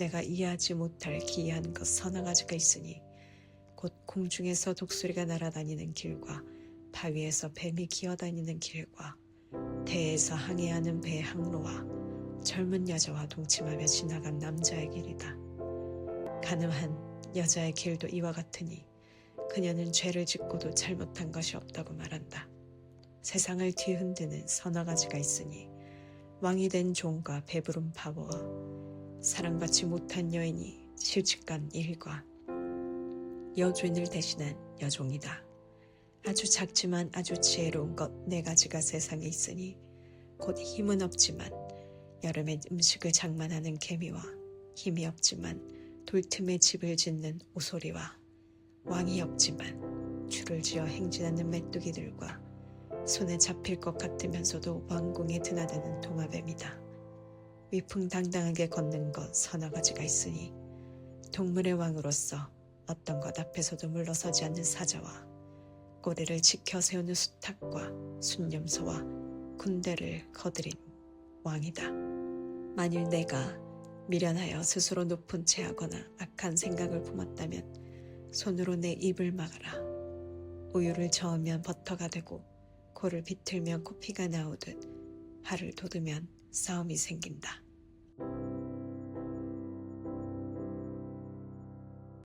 내가 이해하지 못할 기이한 것 서너 가지가 있으니 곧 공중에서 독수리가 날아다니는 길과 바위에서 뱀이 기어다니는 길과 대에서 항해하는 배 항로와 젊은 여자와 동침하며 지나간 남자의 길이다. 가늠한 여자의 길도 이와 같으니 그녀는 죄를 짓고도 잘못한 것이 없다고 말한다. 세상을 뒤흔드는 서너 가지가 있으니 왕이 된 종과 배부른 바보와 사랑받지 못한 여인이 실직간 일과 여주인을 대신한 여종이다. 아주 작지만 아주 지혜로운 것 네 가지가 세상에 있으니 곧 힘은 없지만 여름에 음식을 장만하는 개미와 힘이 없지만 돌틈에 집을 짓는 오소리와 왕이 없지만 줄을 지어 행진하는 메뚜기들과 손에 잡힐 것 같으면서도 왕궁에 드나드는 도마뱀이다. 위풍당당하게 걷는 것 서너 가지가 있으니 동물의 왕으로서 어떤 것 앞에서도 물러서지 않는 사자와 꼬리를 지켜 세우는 수탉과 순념소와 군대를 거드린 왕이다. 만일 내가 미련하여 스스로 높은 채하거나 악한 생각을 품었다면 손으로 내 입을 막아라. 우유를 저으면 버터가 되고 코를 비틀면 코피가 나오듯 팔을 돋으면 싸움이 생긴다.